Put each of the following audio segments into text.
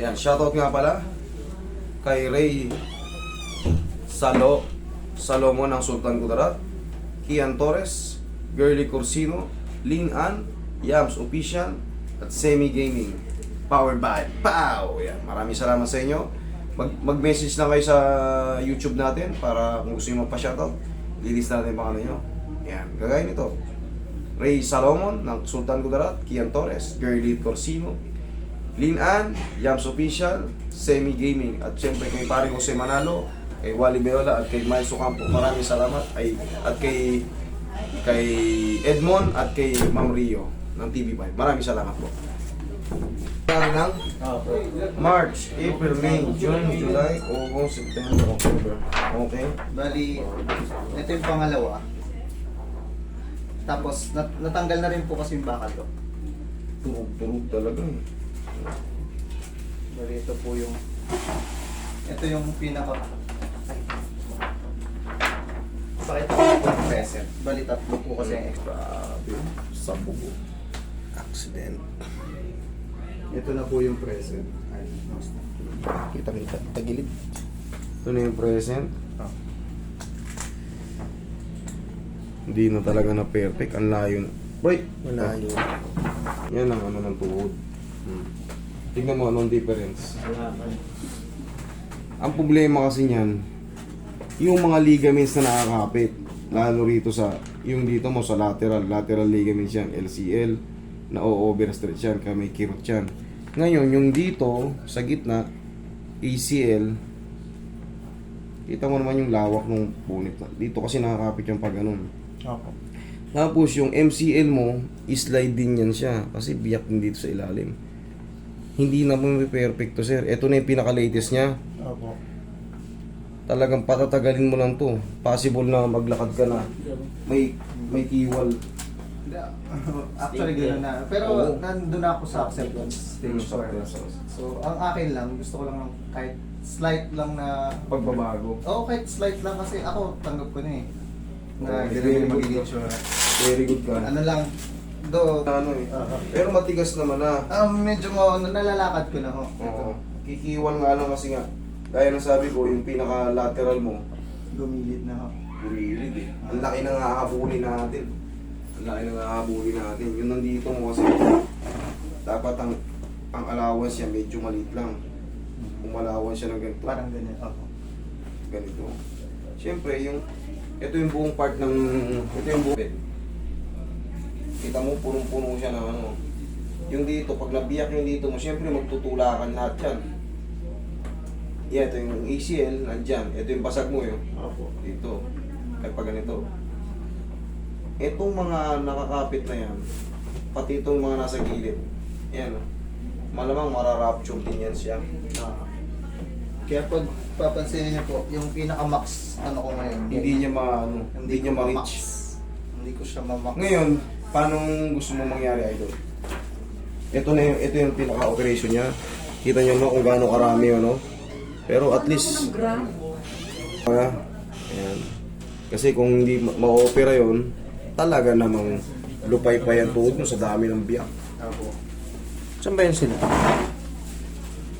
Yan, shoutout nga pala kay Ray Salo Salomon ng Sultan Kudarat, Kian Torres, Girly Corsino, Lin An, Yams Official, at Semi Gaming. Powered by POW! Yan, maraming salamat sa inyo. Mag- mag-message lang kayo sa YouTube natin para kung gusto nyo magpa-shoutout, lilis natin yung pangalan nyo. Yan, gagawin nito. Ray Salomon ng Sultan Kudarat, Kian Torres, Girly Corsino, Lin An, Yams Official, Semi Gaming, at syempre kay pare Jose Manalo, kay Wally Beola, at kay Miles Ocampo. Maraming salamat. Ay, at kay kay Edmond at kay Ma'am Rio ng TV5. Maraming salamat po. Ng March, April, May, June, July, August, September, October. Okay? Bali, ito yung pangalawa. Tapos, nat- natanggal na rin po kasi yung bakal ko. Turog-turog talaga eh. Bali, ito po yung... Ito yung pinaka... Ay. Pakita ko po yung present. Bali, tatlo po kasi yung extra. Grabe. Sabog. Accident. Ito na po yung present. Ay, Kita-kita. Tagilid. Ito na yung present. Ah. Hindi na talaga na perfect. Ang layo na. Boy! Malayo. Yan ang ano ng tuhod. Hmm. Tignan mo anong difference. Ang problema kasi niyan, yung mga ligaments na nakakapit, lalo rito sa, yung dito mo sa lateral, lateral ligaments yan, LCL, na o-overstretch yan, kaya may kirot yan. Ngayon, yung dito, sa gitna, ACL, kita mo naman yung lawak ng punit. Dito kasi nakakapit yung pag ganun. Opo. Tapos yung MCL mo, slide din yan siya kasi biyak din dito sa ilalim. Hindi na mo perfect to sir. Ito na yung pinaka-latest niya. Opo. Talagang patatagalin mo lang to. Possible na maglakad ka na. May may kiwal. Actually, gano'n na. Pero, Oo. nandun ako sa acceptance stage Sa 4. acceptance. So, ang akin lang, gusto ko lang ng kahit slight lang na... Pagbabago. Oo, kahit slight lang kasi ako, tanggap ko na eh. Na Okay, ganun very yung good magiging tsura. Very good ka. Ano lang, do... Ano eh. Oo. Pero matigas naman na. Um, medyo mo, nalalakad ko na ho. Oo. Kikiwal nga lang kasi nga. Gaya ng sabi ko, yung pinaka-lateral mo, Gumilid na ho. Burilid eh. Ang laki nga hahabulin natin. Ang laki nga hahabulin natin. Yun nandito mo kasi dapat ang ang allowance niya medyo maliit lang. Allowance siya ng ganito, Parang ganyan. Opo. ganito. Siyempre, yung ito yung buong part ng ito yung buong. Kita mo punong-puno siya ng ano. Yung dito, pag nabiyak yung dito mo, siyempre magtutulakan lahat yan. Yeah, ito yung ACL, nandyan. Ito yung basag mo yun Opo. dito ay pag ganito itong mga nakakapit na yan pati itong mga nasa gilid yan malamang mararapture din yan siya Ah. Kaya pag papansinin niyo po, yung pinaka-max ano ko ngayon. hindi niya ma ano, hindi niya ko ma-reach. Hindi ko siya ma-max. ngayon paano gusto mo mangyari idol ito na yung ito yung pinaka operation niya kita niyo no kung gaano karami ano pero at least Ah, ayan. Kasi kung hindi ma- ma-opera yon, talaga namang lupay pa yan tuhod mo sa dami ng biyak. Saan ba yan sila?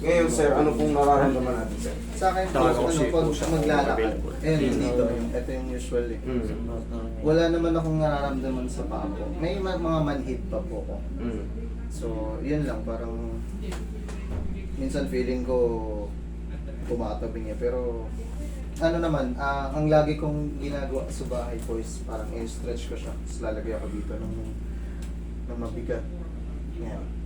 Ngayon, sir, ano pong nararamdaman natin, sir? Sa akin po, Tawag ako ano, si pag Kusha. maglalakad, Available. ayun, yung dito, yung, ito yung usual eh. Mm. Wala naman akong nararamdaman sa paa ko. May ma- mga manhid pa po ko. Mm. So, yun lang, parang minsan feeling ko tumatabi niya. Pero, ano naman, ah, ang lagi kong ginagawa sa bahay po is parang in-stretch ko siya. Tapos lalagay ako dito ng, ng mabigat. Yan.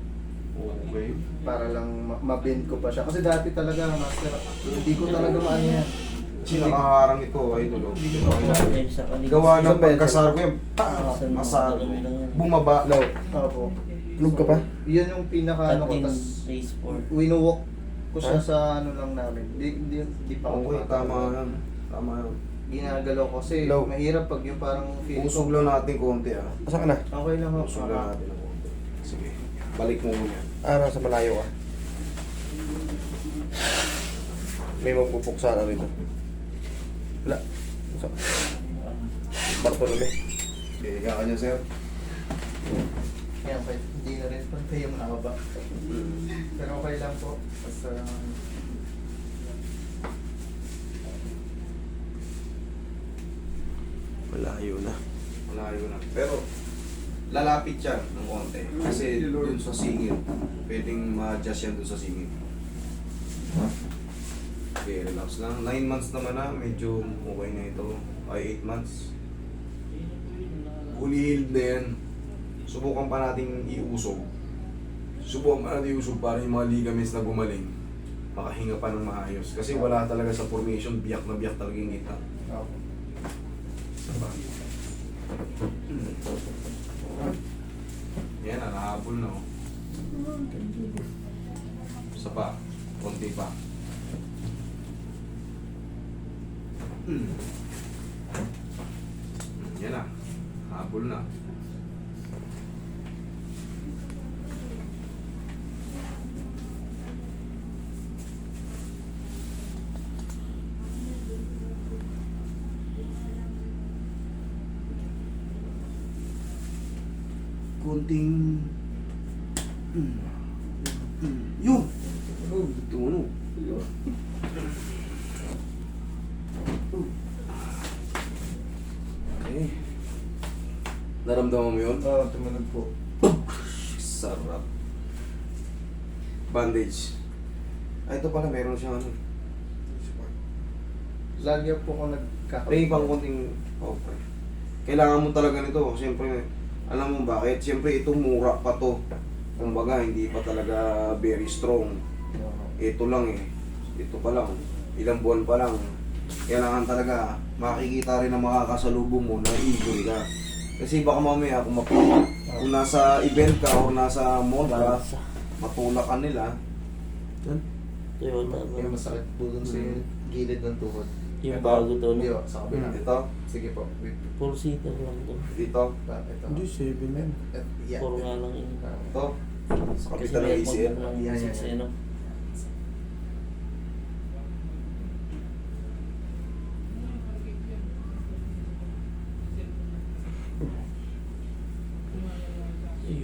Okay. Para lang ma- ma-bend ko pa siya. Kasi dati talaga, master, hindi ko talaga maano yan. Sino nakaharang ito, idol? oh? Ko. Gawa ng pagkasar ko yung pa, masar. Bumaba, law. Opo. Lug ka pa? Yun yung pinaka ano ko. Tapos, winuwalk ko siya Ha? sa ano lang namin. Di, di, di pa ako Okay, tama yan. Tama yan. Ginagalaw ko kasi Low. mahirap pag yung parang feeling Usog lang natin konti, ah. Asa ka na? Okay lang ako. Usog lang natin ng konti. Sige. Balik mo muna. Ah, nasa malayo ka. May magpupuksa na rito. Wala. Asa? Bartolome. Okay, higa ka niya, sir. Kaya pa, hindi na rin pantay yung haba. Mm. Pero okay lang po. Basta, Malayo na. Malayo na. Pero, lalapit yan ng konti. Kasi dun sa singit, pwedeng ma-adjust yan dun sa singit. Okay, relax lang. 9 months naman na, medyo okay na ito. Ay, 8 months. Fully healed na yan. Subukan pa nating iusog. Subukan pa natin iusog para yung mga ligaments na gumaling makahinga pa ng maayos. Kasi wala talaga sa formation, biyak na biyak talaga yung kita. Diba? Yan na, nahabol na oh. Isa pa, konti pa. Hmm. Yan na, habol na. Konting... Yun! Tumunog. Okay. Naramdaman mo yun? Oo, tumunog po. Sarap. Bandage. Ay, ito pala, meron siyang ano. Lagi po ako nagkakaroon. May ibang konting okay. Kailangan mo talaga nito. Siyempre, alam mo bakit? Siyempre, ito mura pa to. Kumbaga, hindi pa talaga very strong. Ito lang eh. Ito pa lang. Ilang buwan pa lang. Kailangan talaga makikita rin na makakasalubong mo na injury ka. Kasi baka mamaya kung, map- kung nasa event ka o nasa mall ka, matulak ka nila. Ba? Yung masakit po dun sa gilid ng tuhod. Yung Ito. bago to, Hindi no? po, sa kabila. Ito, Sige po, wait. Four seater lang to. dito, Pa, ito. Hindi, 7 yan. Eh, yeah. Four nga lang yun. Ah, ito. Sa Kasi kapital ng ACL. lang Yan?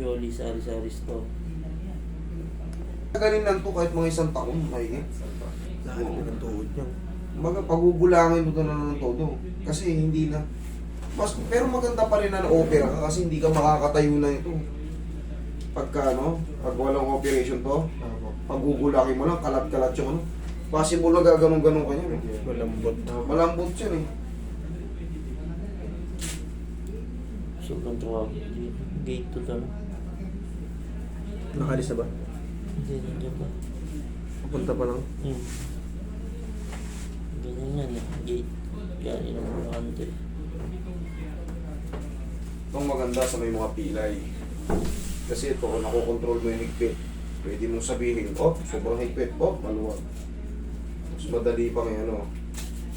Yoli sari-sari store. Galing lang to kahit mga isang taon, mahigit. Nakalimutan ng tuhod niya. Baga pagugulangin mo to na ng todo. Kasi hindi na. Mas, pero maganda pa rin na na-opera ka kasi hindi ka makakatayo na ito. Pagka ano, pag walang operation to, Opo. pagugulakin mo lang, kalat-kalat yung ano. Possible na gaganon-ganon ka niyan eh. Malambot. Malambot yan eh. Sobrang tawag. Gate to no? Nakalis na ba? Hindi, nandiyan pa. Papunta pa lang. Hmm. Ganyan yan eh. Gate. Galing ng mga kanto eh. Itong maganda sa may mga pilay. Kasi ito, kung nakokontrol mo yung higpit, pwede mong sabihin, oh, sobrang higpit, oh, maluwag. Mas madali pa ngayon, ano.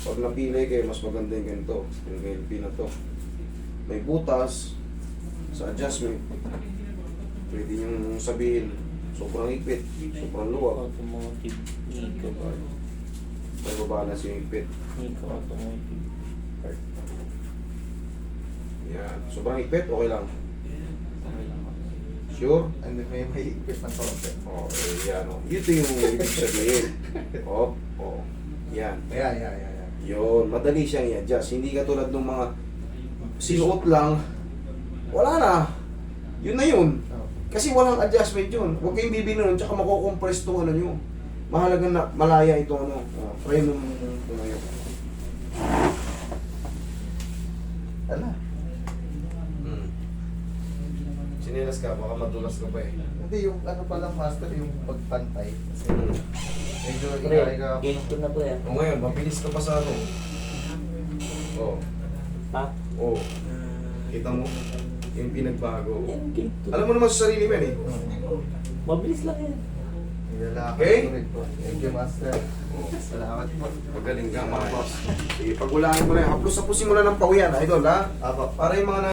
Pag napilay kayo, mas maganda yung ganito, yung LP na to. May butas, sa adjustment, pwede nyo sabihin, sobrang higpit, sobrang luwag. Automotive. Nico. May babalance yung higpit. Nico Automotive. Yan. Sobrang higpit, okay lang. Sure? And then may may higpit ng konti. Okay, yan o. Ito yung ibig sabihin. Oh, oh. Yan. Yeah, yeah, yeah, yeah. Yun, madali siyang i-adjust. Hindi katulad ng mga sinuot lang, wala na. Yun na yun. Oh. Kasi walang adjustment yun. Huwag kayong bibili nun, tsaka makukompress itong ano nyo. Mahalaga na malaya ito ano. Oh, try mo tumayo. Ala. Hmm. Sinilas ka, baka madulas ka pa eh. Hindi, yung ano pa lang master, yung pagpantay. Kasi Hmm. medyo Pre, ikay ka. gate ko na pre. O ngayon, mabilis ka pa sa ano. Oh, Ha? oh. Kita mo? Yung pinagbago. To. Alam mo naman sa sarili mo yan eh. Mabilis lang yan. Nilalakad Okay? ko rin po. Thank you, master. Salamat po. Magaling ka, maayos. Sige, pagulangin mo na yan. Haplos-hapusin mo na ng pawiyan, idol, ha? Para yung mga